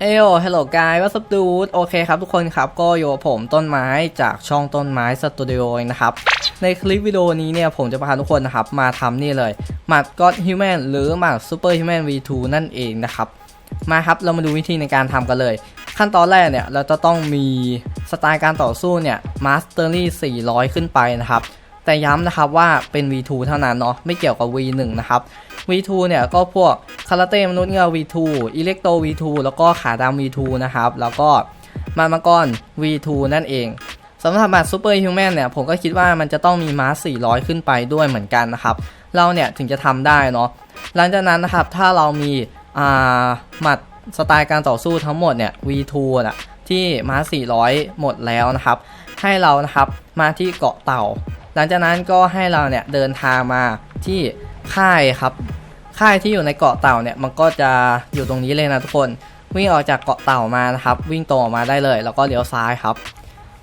เอโอฮัลโหลกายว่าสตูดโอเคครับทุกคนครับก็อยู่กับผมต้นไม้จากช่องต้นไม้สตูดิโอนะครับ ในคลิปวิดีโอนี้เนี่ยผมจะพาทุกคนนะครับ มาทำนี่เลยหมัดก็ d ฮิวแมนหรือหมัดซูเปอร์ฮิวแมน V2 นั่นเองนะครับ มาครับเรามาดูวิธีในการทำกันเลย ขั้นตอนแรกเนี่ยเราจะต้องมีสไตล์การต่อสู้เนี่ยมาสเตอรี่400 ขึ้นไปนะครับ แต่ย้ำนะครับว่าเป็น V2 เท่านั้นเนาะไม่เกี่ยวกับ V1 นะครับ V2 เนี่ยก็พวกคาราเต้มนุษย์เงา V2 อิเล็กโต V2 แล้วก็ขาดำ V2 นะครับ แล้วก็มามังกร V2 นั่นเองสำหรับบัตรซูเปอร์ฮิวแมนเนี่ยผมก็คิดว่ามันจะต้องมีมาส400 ขึ้นไปด้วยเหมือนกันนะครับ เราเนี่ยถึงจะทำได้เนาะหลังจากนั้นนะครับถ้าเรามีอ่าหมัดสไตล์การต่อสู้ทั้งหมดเนี่ย V2 น่ะที่มา400 หมดแล้วนะครับ ให้เรานะครับมาที่เกาะเต่า หลังจากนั้นก็ให้เราเนี่ยเดินทางมาที่ ค่ายครับ ค่ายที่อยู่ในเกาะเต่าเนี่ยมันก็จะอยู่ตรงนี้เลยนะทุกคน วิ่งออกจากเกาะเต่ามานะครับ วิ่งตรงออกมาได้เลย แล้วก็เลี้ยวซ้ายครับ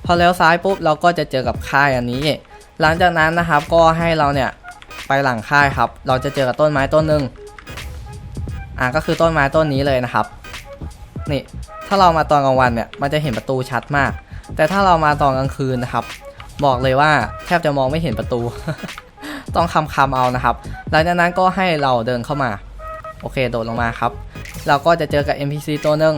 พอเลี้ยวซ้ายปุ๊บเราก็จะเจอกับค่ายอันนี้ หลังจากนั้นนะครับก็ให้เราเนี่ยไปหลังค่ายครับ เราจะเจอกับต้นไม้ต้นหนึ่งอ่าก็คือต้นไม้ต้นนี้เลยนะครับ นี่ถ้าเรามาตอนกลางวันเนี่ยมันจะเห็นประตูชัดมาก แต่ถ้าเรามาตอนกลางคืนนะครับ บอกเลยว่าแทบจะมองไม่เห็นประตู ต้องคำคำเอานะครับ หลังจากนั้นก็ให้เราเดินเข้ามา โอเค โดดลงมาครับ เราก็จะเจอกับ NPC ตัวหนึ่ง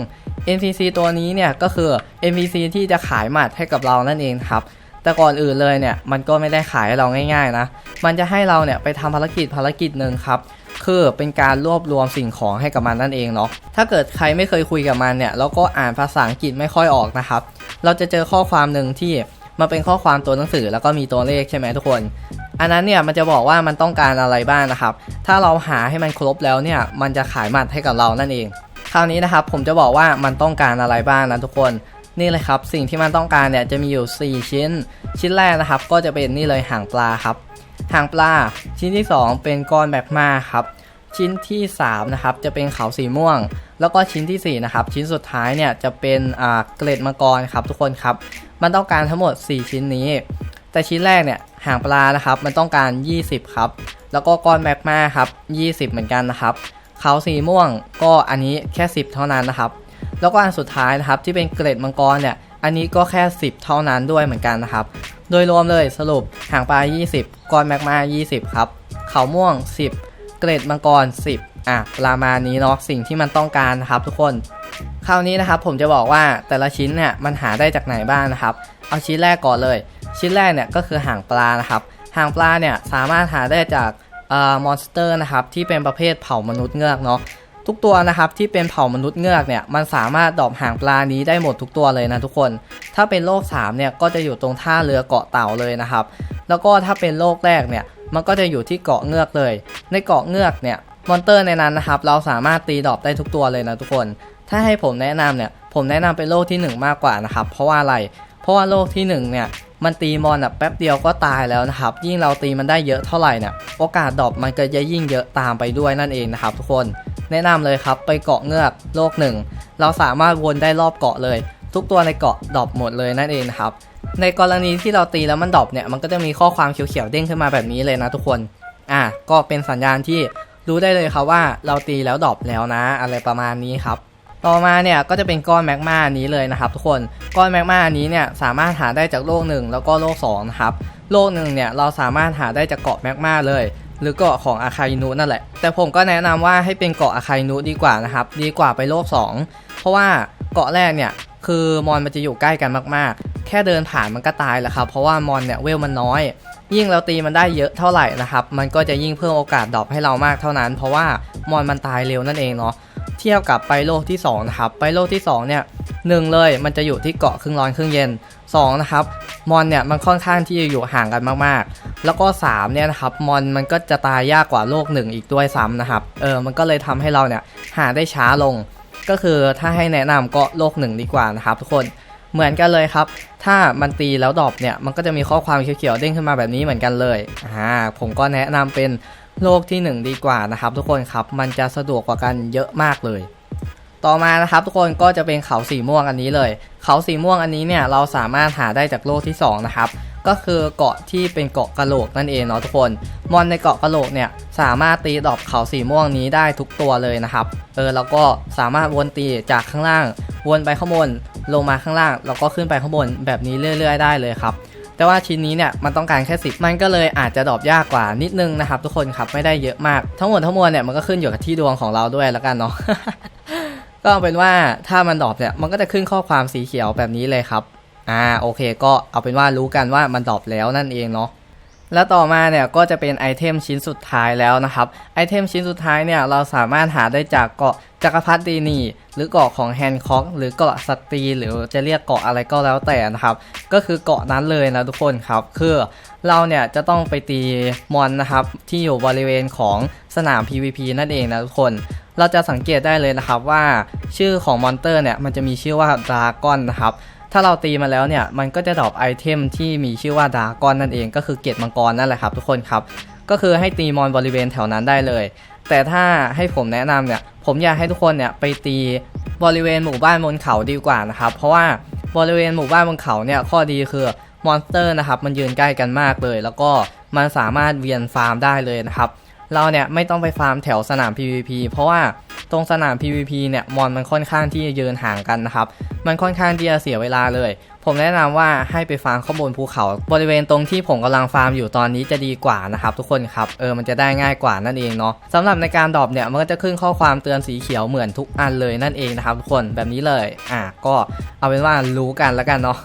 NPC ตัวนี้เนี่ยก็คือ NPC ที่จะขายหมัดให้กับเรานั่นเองครับ แต่ก่อนอื่นเลยเนี่ยมันก็ไม่ได้ขายให้เราง่ายๆนะ มันจะให้เราเนี่ยไปทำภารกิจภารกิจหนึ่งครับ คือเป็นการรวบรวมสิ่งของให้กับมันนั่นเองเนาะ ถ้าเกิดใครไม่เคยคุยกับมันเนี่ยแล้วก็อ่านภาษาอังกฤษไม่ค่อยออกนะครับ เราจะเจอข้อความหนึ่งที่มันเป็นข้อความตัวหนังสือแล้วก็มีตัวเลขใช่ไหมทุกคน อันนั้นเนี่ยมันจะบอกว่ามันต้องการอะไรบ้างนะครับ ถ้าเราหาให้มันครบแล้วเนี่ยมันจะขายหมัดให้กับเรานั่นเอง คราวนี้นะครับผมจะบอกว่ามันต้องการอะไรบ้างนะทุกคนนี่เลยครับสิ่งที่มันต้องการเนี่ยจะมีอยู่ 4 ชิ้น ชิ้นแรกนะครับ ก็จะเป็นนี่เลยหางปลาครับหางปลาชิ้นที่ 2 เป็นก้อนแบกมาครับชิ้นที่3นะครับจะเป็นเขาสีม่วง แล้วก็ชิ้นทีสี่4นะครับชิ้นสุดท้ายเนี่ยจะเป็นเกล็ดมังกรครับทุกคนครับ มันต้องการทั้งหมด 4 ชิ้นนี้ แต่ชิ้นแรกเนี่ย หางปลานะครับมันต้องการ 20 ครับ แล้วก็ก้อนแมกมาครับ 20 เหมือนกันนะครับเขาสีม่วงก็อันนี้แค่ 10 เท่านั้นนะครับ แล้วก็อันสุดท้ายนะครับที่เป็นเกล็ดมังกรเนี่ยอันนี้ก็แค่ 10 เท่านั้นด้วยเหมือนกันนะครับ โดยรวมเลยสรุปหางปลา 20 ก้อนแมกมา 20 ครับเขาม่วง 10 เกล็ดมังกร 10อะประมาณนี้เนาะสิ่งที่มันต้องการนะครับ ทุกคนคราวนี้นะครับผมจะบอกว่าแต่ละชิ้นเนี่ยมันหาได้จากไหนบ้างนะครับ เอาชิ้นแรกก่อนเลย ชิ้นแรกเนี่ยก็คือหางปลานะครับ หางปลาเนี่ยสามารถหาได้จากออมอนสเตอร์นะครับที่เป็นประเภทเผ่ามนุษย์เงือกเนาะทุกตัวนะครับที่เป็นเผ่ามนุษย์เงือกเนี่ยมันสามารถดรอปหางปลานี้ได้หมดทุกตัวเลยนะทุกคน ถ้าเป็นโลก3เนี่ยก็จะอยู่ตรงท่าเรือเกาะเต่าเลยนะครับ แล้วก็ถ้าเป็นโลกแรกเนี่ยมันก็จะอยู่ที่เกาะเงือกเลย ในเกาะเงือกเนี่ยมอนเตอร์ในนั้นนะครับเราสามารถตีดรอปได้ทุกตัวเลยนะทุกคน ถ้าให้ผมแนะนำเนี่ยผมแนะนำเป็นโลกที่ 1 มากกว่านะครับเพราะว่าอะไร เพราะว่าโลกที่1เนี่ย มันตีมอนแบบแป๊บเดียวก็ตายแล้วนะครับ ยิ่งเราตีมันได้เยอะเท่าไหร่เนี่ยโอกาสดรอปมันก็จะยิ่งเยอะตามไปด้วยนั่นเองนะครับทุกคนแนะนำเลยครับไปเกาะเงือกโลกหนึ่งเราสามารถวนได้รอบเกาะเลย ทุกตัวในเกาะดรอปหมดเลยนั่นเองนะครับในกรณีที่เราตีแล้วมันดรอปเนี่ยมันก็จะมีข้อความเขียวๆเด้งขึ้นมาแบบนี้เลยนะทุกคนอะก็เป็นสัญญาณที่รู้ได้เลยครับว่าเราตีแล้วดรอปแล้วนะ อะไรประมาณนี้ครับ ต่อมาเนี่ยก็จะเป็นก้อนแมกมานี้เลยนะครับ ทุกคนก้อนแมกมานี้เนี่ยสามารถหาได้จากโลกหนึ่งแล้วก็โลก2นะครับโลกหนึ่งเนี่ยเราสามารถหาได้จากเกาะแมกมาเลย หรือเกาะของอาคาอินุนั่นแหละ แต่ผมก็แนะนำว่าให้เป็นเกาะอาคาอินุดีกว่านะครับดีกว่าไปโลก 2 เพราะว่าเกาะแรกเนี่ยคือมอนมันจะอยู่ใกล้กันมากๆ แค่เดินผ่านมันก็ตายแล้วครับเพราะว่ามอนเนี่ยเวลมันน้อย ยิ่งเราตีมันได้เยอะเท่าไหร่นะครับมันก็จะยิ่งเพิ่มโอกาสดรอปให้เรามากเท่านั้น เพราะว่ามอนมันตายเร็วนั่นเองเนาะ ทียบกับไปโลกที่2นะครับไปโลกที่2เนี่ยหนึ่งเลยมันจะอยู่ที่เกาะครึ่งร้อนครึ่งเย็น2นะครับมอนเนี่ยมันค่อนข้างที่จะอยู่ห่างกันมากๆ แล้วก็3เนี่ยนะครับมอนมันก็จะตายยากกว่าโลก1อีกด้วยซ้ำนะครับเออมันก็เลยทำให้เราเนี่ยหาได้ช้าลง ก็คือถ้าให้แนะนำก็โลก1ดีกว่านะครับทุกคนเหมือนกันเลยครับ ถ้ามันตีแล้วดรอปเนี่ยมันก็จะมีข้อความเขียวๆเด้งขึ้นมาแบบนี้เหมือนกันเลยอ่าผมก็แนะนำเป็น โลกที่ 1 ดีกว่านะครับ ทุกคนครับมันจะสะดวกกว่ากันเยอะมากเลย ต่อมานะครับทุกคนก็จะเป็นเขาสีม่วงอันนี้เลย เขาสีม่วงอันนี้เนี่ยเราสามารถหาได้จากโลกที่ 2 นะครับ ก็คือเกาะที่เป็นเกาะกะโหลกนั่นเองเนาะทุกคน มอนในเกาะกะโหลกเนี่ยสามารถตีดอกเขาสีม่วงนี้ได้ทุกตัวเลยนะครับเออแล้วก็สามารถวนตีจากข้างล่าง วนไปข้างบนลงมาข้างล่างแล้วก็ขึ้นไปข้างบนแบบนี้เรื่อย ๆ ได้เลยครับ แต่ว่าชิ้นนี้เนี่ยมันต้องการแค่สิบมันก็เลยอาจจะดรอปยากกว่านิดนึงนะครับทุกคนครับไม่ได้เยอะมากทั้งหมดทั้งมวลเนี่ยมันก็ขึ้นอยู่กับที่ดวงของเราด้วยแล้วกันเนาะก็เอาเป็นว่าถ้ามันดรอปเนี่ยมันก็จะขึ้นข้อความสีเขียวแบบนี้เลยครับอ่าโอเค ก็เอาเป็นว่ารู้กันว่ามันดรอปแล้วนั่นเองเนาะ แล้วต่อมาเนี่ยก็จะเป็นไอเทมชิ้นสุดท้ายแล้วนะครับไอเทมชิ้นสุดท้ายเนี่ยเราสามารถหาได้จากเกาะจักรพรรดินีหรือเกาะของแฮนค็อกหรือเกาะสตีหรือจะเรียกเกาะอะไรก็แล้วแต่นะครับ ก็คือเกาะนั้นเลยนะทุกคนครับ คือเราเนี่ยจะต้องไปตีมอนนะครับที่อยู่บริเวณของสนาม PVP นั่นเองนะทุกคน เราจะสังเกตได้เลยนะครับว่าชื่อของมอนเตอร์เนี่ยมันจะมีชื่อว่าดราก้อนนะครับ ถ้าเราตีมาแล้วเนี่ย มันก็จะดรอปไอเทมที่มีชื่อว่าดากอนนั่นเอง ก็คือเกตมังกรนั่นแหละครับทุกคนครับ ก็คือให้ตีมอนบริเวณแถวนั้นได้เลย แต่ถ้าให้ผมแนะนำเนี่ย ผมอยากให้ทุกคนเนี่ยไปตีบริเวณหมู่บ้านบนเขาดีกว่านะครับ เพราะว่าบริเวณหมู่บ้านบนเขาเนี่ยข้อดีคือมอนสเตอร์นะครับมันยืนใกล้กันมากเลย แล้วก็มันสามารถเวียนฟาร์มได้เลยนะครับ เราเนี่ยไม่ต้องไปฟาร์มแถวสนาม PVP เพราะว่า ตรงสนาม PVP เนี่ยมอนมันค่อนข้างที่จะยืนห่างกันนะครับ มันค่อนข้างที่จะเสียเวลาเลย ผมแนะนำว่าให้ไปฟาร์มข้างบนภูเขาบริเวณตรงที่ผมกำลังฟาร์มอยู่ตอนนี้จะดีกว่านะครับทุกคนครับเออมันจะได้ง่ายกว่านั่นเองเนาะสำหรับในการดรอปเนี่ยมันก็จะขึ้นข้อความเตือนสีเขียวเหมือนทุกอันเลยนั่นเองนะครับทุกคนแบบนี้เลยอะก็เอาเป็นว่ารู้กันแล้วกันเนาะ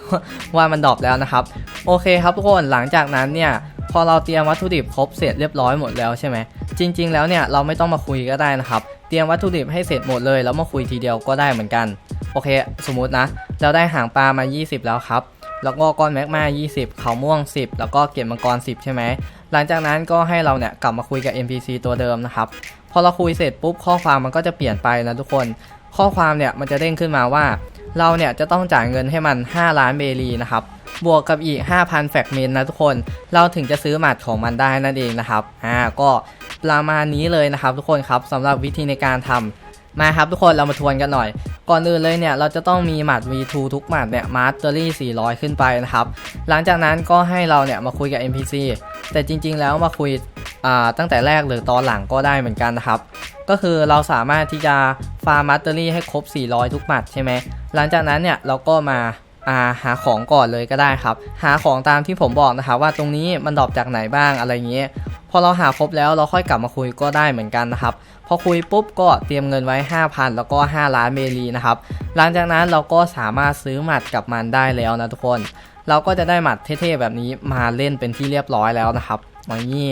ว่ามันดรอปแล้วนะครับโอเคครับทุกคนหลังจากนั้นเนี่ย พอเราเตรียมวัตถุดิบครบเสร็จเรียบร้อยหมดแล้วใช่ไหมจริง ๆ แล้วเนี่ยเราไม่ต้องมาคุยก็ได้นะครับ เตรียมวัตถุดิบให้เสร็จหมดเลยแล้วมาคุยทีเดียวก็ได้เหมือนกัน โอเค สมมุตินะ เราได้หางปลามา 20 แล้วครับ แล้วก็ก้อนแมกมา 20 เขาม่วง 10 แล้วก็เก็บมังกร 10 ใช่ไหมหลังจากนั้นก็ให้เราเนี่ยกลับมาคุยกับ NPC ตัวเดิมนะครับพอเราคุยเสร็จปุ๊บข้อความมันก็จะเปลี่ยนไปนะทุกคน ข้อความเนี่ยมันจะเด้งขึ้นมาว่า เราเนี่ยจะต้องจ่ายเงินให้มัน 5 ล้านเบรีนะครับ บวกกับอีก 5,000 แฟกเมนต์นะทุกคน เราถึงจะซื้อหมัดของมันได้นั่นเองนะครับ อ่า ก็ประมาณนี้เลยนะครับทุกคนครับสำหรับวิธีในการทำมาครับทุกคนเรามาทวนกันหน่อย ก่อนอื่นเลยเนี่ยเราจะต้องมีหมัด V2 ทุกหมัดเนี่ยมาสเตอรี่ 400 ขึ้นไปนะครับ หลังจากนั้นก็ให้เราเนี่ยมาคุยกับ NPC แต่จริง ๆ แล้วมาคุยอ่าตั้งแต่แรกหรือตอนหลังก็ได้เหมือนกันนะครับ ก็คือเราสามารถที่จะฟาร์มมัตเตอรี่ให้ครบ 400 ทุกหมัดใช่ไหมหลังจากนั้นเนี่ยเราก็มา อ่าหาของก่อนเลยก็ได้ครับ หาของตามที่ผมบอกนะครับว่าตรงนี้มันดรอปจากไหนบ้างอะไรเงี้ยพอเราหาครบแล้วเราค่อยกลับมาคุยก็ได้เหมือนกันนะครับ พอคุยปุ๊บก็เตรียมเงินไว้ 5,000 แล้วก็ 5 ล้านเมลีนะครับ หลังจากนั้นเราก็สามารถซื้อหมัดกับมันได้แล้วนะทุกคน เราก็จะได้หมัดเท่ๆแบบนี้มาเล่นเป็นที่เรียบร้อยแล้วนะครับนี่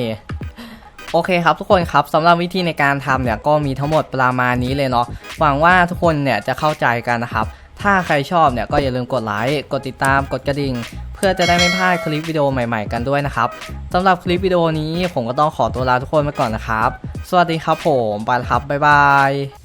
โอเคครับทุกคนครับสำหรับวิธีในการทำเนี่ยก็มีทั้งหมดประมาณนี้เลยเนาะหวังว่าทุกคนเนี่ยจะเข้าใจกันนะครับ ถ้าใครชอบเนี่ยก็อย่าลืมกดไลค์กดติดตามกดกระดิ่ง เพื่อจะได้ไม่พลาดคลิปวิดีโอใหม่ๆกันด้วยนะครับสำหรับคลิปวิดีโอนี้ผมก็ต้องขอตัวลาทุกคนไปก่อนนะครับ สวัสดีครับผมไปแล้วครับบ๊ายบาย